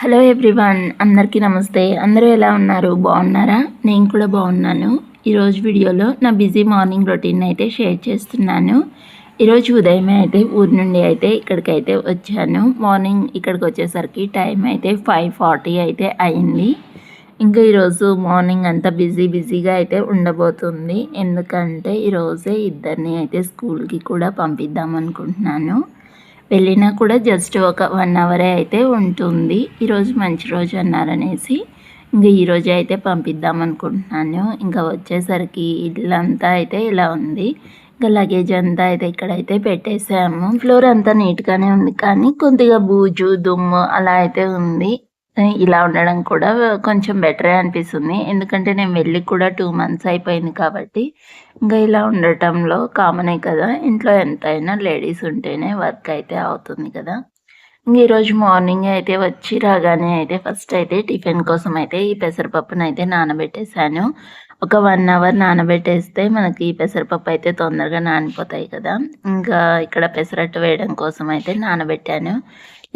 Hello everyone అందరికీ నమస్తే. అందరూ ఎలా ఉన్నారు? బాగున్నారా? నేను కూడా బాగున్నాను. ఈరోజు వీడియోలో నా బిజీ మార్నింగ్ రొటీన్ అయితే షేర్ చేస్తున్నాను. ఈరోజు ఉదయమే అయితే ఊరి నుండి అయితే ఇక్కడికైతే వచ్చాను. మార్నింగ్ ఇక్కడికి వచ్చేసరికి టైం అయితే ఫైవ్ ఫార్టీ అయితే అయింది. ఇంకా ఈరోజు మార్నింగ్ అంతా బిజీ బిజీగా అయితే ఉండబోతుంది. ఎందుకంటే ఈరోజే ఇద్దరిని అయితే స్కూల్కి కూడా పంపిద్దాం అనుకుంటున్నాను. వెళ్ళినా కూడా జస్ట్ ఒక వన్ అవరే అయితే ఉంటుంది. ఈరోజు మంచి రోజు అన్నారనేసి ఇంకా ఈరోజే అయితే పంపిద్దాం అనుకుంటున్నాను. ఇంకా వచ్చేసరికి ఇల్లంతా అయితే ఇలా ఉంది. ఇంకా లగేజ్ అంతా అయితే ఇక్కడైతే పెట్టేసాము ఫ్లోర్ అంతా నీట్గానే ఉంది కానీ కొద్దిగా బూజు దుమ్ము అలా అయితే ఉంది. ఇలా ఉండడం కూడా కొంచెం బెటరే అనిపిస్తుంది. ఎందుకంటే నేను వెళ్ళి కూడా టూ మంత్స్ అయిపోయింది కాబట్టి ఇంకా ఇలా ఉండటంలో కామనే కదా. ఇంట్లో ఎంతైనా లేడీస్ ఉంటేనే వర్క్ అయితే అవుతుంది కదా. ఇంక ఈరోజు మార్నింగ్ అయితే వచ్చి రాగానే అయితే ఫస్ట్ అయితే టిఫిన్ కోసం అయితే ఈ పెసరపప్పును అయితే నానబెట్టేశాను. ఒక వన్ అవర్ నానబెట్టేస్తే మనకి పెసరపప్పు అయితే తొందరగా నానిపోతాయి కదా. ఇంకా ఇక్కడ పెసరట్టు వేయడం కోసం అయితే నానబెట్టాను.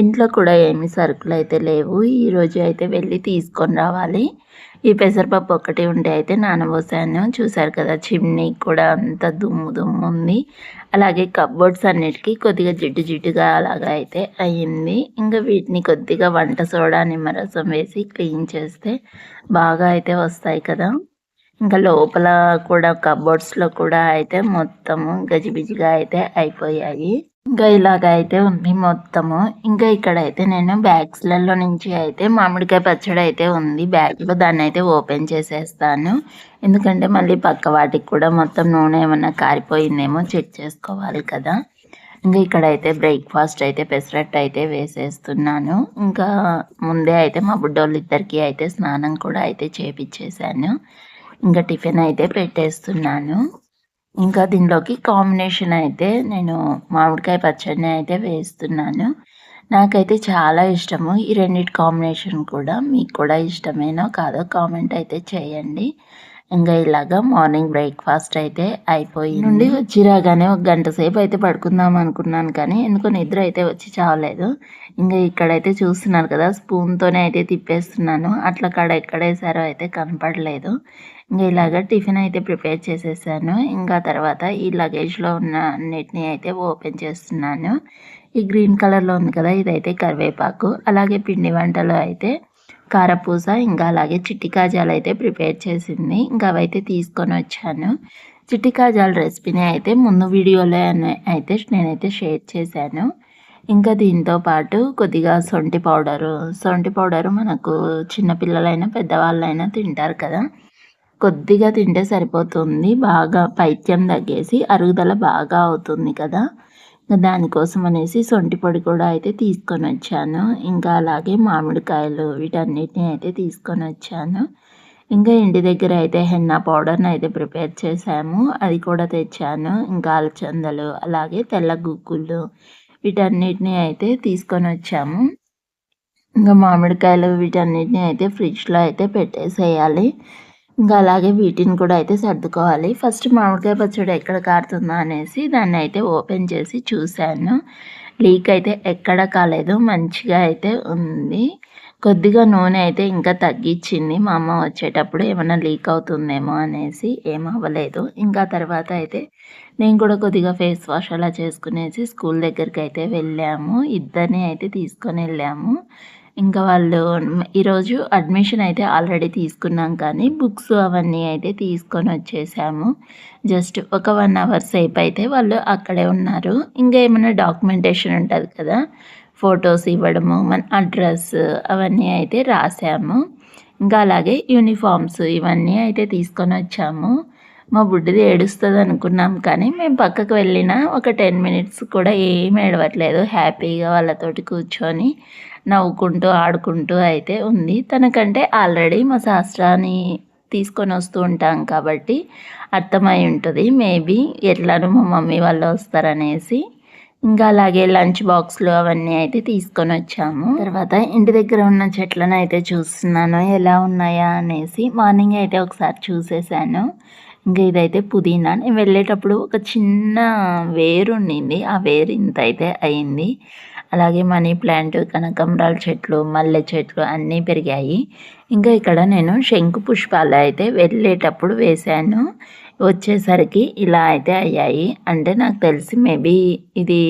ఇంట్లో కూడా ఏమి సరుకులు అయితే లేవు. ఈరోజు అయితే వెళ్ళి తీసుకొని రావాలి. ఈ పెసరపప్పు ఒకటి ఉంటే అయితే నానబోసాను. చూసారు కదా చిమ్నీ కూడా అంత దుమ్ము దుమ్ము ఉంది. అలాగే కబ్బోర్డ్స్ అన్నిటికీ కొద్దిగా జిడ్డు జిడ్డుగా అలాగా అయితే అయ్యింది ఇంకా వీటిని కొద్దిగా వంట సోడా నిమ్మరసం వేసి క్లీన్ చేస్తే బాగా అయితే వస్తాయి కదా. ఇంకా లోపల కూడా కబ్బోర్డ్స్లో కూడా అయితే మొత్తము గజిబిజిగా అయితే అయిపోయాయి. ఇంకా ఇలాగ అయితే ఉంది మొత్తము. ఇంకా ఇక్కడ అయితే నేను బ్యాగ్స్లలో నుంచి అయితే మామిడికాయ పచ్చడి అయితే ఉంది. బ్యాగ్లో దాన్ని అయితే ఓపెన్ చేసేస్తాను. ఎందుకంటే మళ్ళీ పక్క వాటికి కూడా మొత్తం నూనె ఏమన్నా కారిపోయిందేమో చెక్ చేసుకోవాలి కదా. ఇంకా ఇక్కడైతే బ్రేక్ఫాస్ట్ అయితే పెసరట్టు అయితే వేసేస్తున్నాను. ఇంకా ముందే అయితే మా బుడ్డోళ్ళిద్దరికి అయితే స్నానం కూడా అయితే చేపించేశాను ఇంకా టిఫిన్ అయితే పెట్టేస్తున్నాను. ఇంకా దీనిలోకి కాంబినేషన్ అయితే నేను మామిడికాయ పచ్చడిని అయితే వేస్తున్నాను. నాకైతే చాలా ఇష్టము. ఈ రెండింటి కాంబినేషన్ కూడా మీకు కూడా ఇష్టమేనో కాదో కామెంట్ అయితే చేయండి. ఇంకా ఇలాగా మార్నింగ్ బ్రేక్ఫాస్ట్ అయితే అయిపోయి నుండి వచ్చి రాగానే ఒక గంట సేపు అయితే పడుకుందాం అనుకున్నాను కానీ ఎందుకో నిద్ర అయితే వచ్చి చావలేదు. ఇంకా ఇక్కడైతే చూస్తున్నారు కదా స్పూన్తోనే అయితే తిప్పేస్తున్నాను. అట్లా కాడ ఎక్కడేసారో అయితే కనపడలేదు. ఇంకా ఇలాగ టిఫిన్ అయితే ప్రిపేర్ చేసేసాను. ఇంకా తర్వాత ఈ లగేజ్లో ఉన్న అన్నిటిని అయితే ఓపెన్ చేస్తున్నాను. ఈ గ్రీన్ కలర్లో ఉంది కదా ఇదైతే కరివేపాకు. అలాగే పిండి వంటలో అయితే కారపూస ఇంకా అలాగే చిట్టి కాజాలు అయితే ప్రిపేర్ చేసింది. ఇంకా అవైతే తీసుకొని వచ్చాను. చిట్టి కాజాల రెసిపీని అయితే ముందు వీడియోలో అయితే నేనైతే షేర్ చేశాను. ఇంకా దీంతో పాటు కొద్దిగా సొంటి పౌడరు. సొంటి పౌడరు మనకు చిన్నపిల్లలైనా పెద్దవాళ్ళైనా తింటారు కదా. కొద్దిగా తింటే సరిపోతుంది. బాగా పైత్యం తగ్గేసి అరుగుదల బాగా అవుతుంది కదా. దానికోసం అనేసి సొంటి పొడి కూడా అయితే తీసుకొని వచ్చాను ఇంకా అలాగే మామిడికాయలు వీటన్నిటిని అయితే తీసుకొని వచ్చాను ఇంకా ఇంటి దగ్గర అయితే హెన్నా పౌడర్ని అయితే ప్రిపేర్ చేశాము. అది కూడా తెచ్చాను. ఇంకా అలచందలు అలాగే తెల్ల గుగ్గులు వీటన్నిటిని అయితే తీసుకొని వచ్చాము ఇంకా మామిడికాయలు వీటన్నిటిని అయితే ఫ్రిడ్జ్లో అయితే పెట్టేసేయాలి. ఇంకా అలాగే వీటిని కూడా అయితే సర్దుకోవాలి. ఫస్ట్ మామిడికాయ పచ్చడి ఎక్కడ కారుతుందా అనేసి దాన్ని అయితే ఓపెన్ చేసి చూశాను. లీక్ అయితే ఎక్కడ కాలేదు. మంచిగా అయితే ఉంది. కొద్దిగా నూనె అయితే ఇంకా తగ్గించింది. మా అమ్మ వచ్చేటప్పుడు ఏమైనా లీక్ అవుతుందేమో అనేసి ఏమవ్వలేదు ఇంకా తర్వాత అయితే నేను కూడా కొద్దిగా ఫేస్ వాష్ అలా చేసుకునేసి స్కూల్ దగ్గరికి అయితే వెళ్ళాము. ఇద్దరిని అయితే తీసుకొని వెళ్ళాము. ఇంకా వాళ్ళు ఈరోజు అడ్మిషన్ అయితే ఆల్రెడీ తీసుకున్నాం కానీ బుక్స్ అవన్నీ అయితే తీసుకొని వచ్చేసాము. జస్ట్ ఒక వన్ అవర్ సేపు అయితే వాళ్ళు అక్కడే ఉన్నారు. ఇంకా ఏమైనా డాక్యుమెంటేషన్ ఉంటుంది కదా? ఫొటోస్ ఇవ్వడము మన అడ్రస్ అవన్నీ అయితే రాసాము. ఇంకా అలాగే యూనిఫామ్స్ ఇవన్నీ అయితే తీసుకొని వచ్చాము. మా బుడ్డిది ఏడుస్తుంది అనుకున్నాం కానీ మేము పక్కకు వెళ్ళిన ఒక టెన్ మినిట్స్ కూడా ఏం ఏడవట్లేదు. హ్యాపీగా వాళ్ళతోటి కూర్చొని నవ్వుకుంటూ ఆడుకుంటూ అయితే ఉంది. తనకంటే ఆల్రెడీ మా శాస్త్రాన్ని తీసుకొని వస్తూ ఉంటాం కాబట్టి అర్థమై ఉంటుంది. మేబీ ఎట్లానో మా మమ్మీ వాళ్ళు వస్తారనేసి ఇంకా అలాగే లంచ్ బాక్స్లు అవన్నీ అయితే తీసుకొని వచ్చాము. తర్వాత ఇంటి దగ్గర ఉన్న చెట్లను అయితే చూస్తున్నాను. ఎలా ఉన్నాయా అనేసి మార్నింగ్ అయితే ఒకసారి చూసేసాను. ఇంకా ఇదైతే పుదీనా. నేను వెళ్ళేటప్పుడు ఒక చిన్న వేరు ఉండింది. ఆ వేరు ఇంత అయితే అయింది. అలాగే మనీ ప్లాంట్ కనకంబరాల చెట్లు మల్లె చెట్లు అన్నీ పెరిగాయి. ఇంకా ఇక్కడ నేను శంకు పుష్పాలు అయితే వెళ్ళేటప్పుడు వేశాను. వచ్చేసరికి ఇలా అయితే అయ్యాయి. అంటే నాకు తెలిసి మేబీ ఇది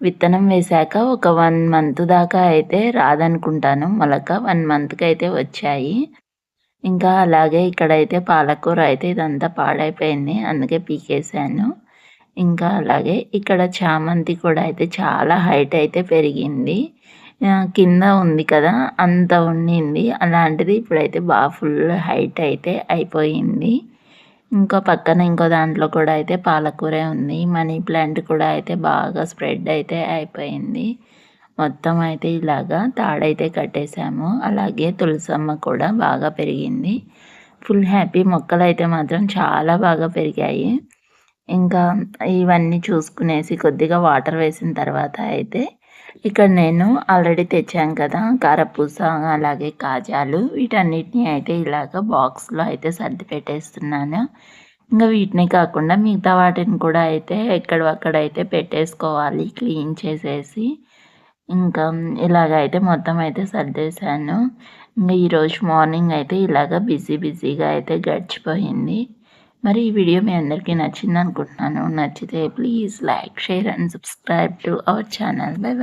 విత్తనం వేశాక ఒక వన్ మంత్ దాకా అయితే రాదనుకుంటాను. మొలక వన్ మంత్కి అయితే వచ్చాయి. ఇంకా అలాగే ఇక్కడైతే పాలకూర అయితే ఇదంతా పాడైపోయింది. అందుకే పీకేసాను ఇంకా అలాగే ఇక్కడ చామంతి కూడా అయితే చాలా హైట్ అయితే పెరిగింది. కింద ఉంది కదా అంత ఉండింది. అలాంటిది ఇప్పుడైతే బాగా ఫుల్ హైట్ అయితే అయిపోయింది. ఇంకో పక్కన ఇంకో దాంట్లో కూడా అయితే పాలకూరే ఉంది. మనీ ప్లాంట్ కూడా అయితే బాగా స్ప్రెడ్ అయితే అయిపోయింది. మొత్తం అయితే ఇలాగా తాడైతే కట్టేశాము. అలాగే తులసమ్మ కూడా బాగా పెరిగింది. ఫుల్ హ్యాపీ మొక్కలు అయితే మాత్రం చాలా బాగా పెరిగాయి. ఇంకా ఇవన్నీ చూసుకునేసి కొద్దిగా వాటర్ వేసిన తర్వాత అయితే ఇక్కడ నేను ఆల్రెడీ తెచ్చాను కదా కారపూస అలాగే కాజాలు వీటన్నిటిని అయితే ఇలాగ బాక్స్లో అయితే సర్ది పెట్టేస్తున్నాను. ఇంకా వీటిని కాకుండా మిగతా వాటిని కూడా అయితే ఎక్కడక్కడ అయితే పెట్టేసుకోవాలి క్లీన్ చేసేసి. ఇంకా ఇలాగ అయితే మొత్తం అయితే సర్దేశాను. ఇంకా ఈరోజు మార్నింగ్ అయితే ఇలాగ బిజీ బిజీగా అయితే గడిచిపోయింది. మరి ఈ వీడియో మీ అందరికీ నచ్చింది అనుకుంటున్నాను నచ్చితే please like share and subscribe to our channel. Bye bye.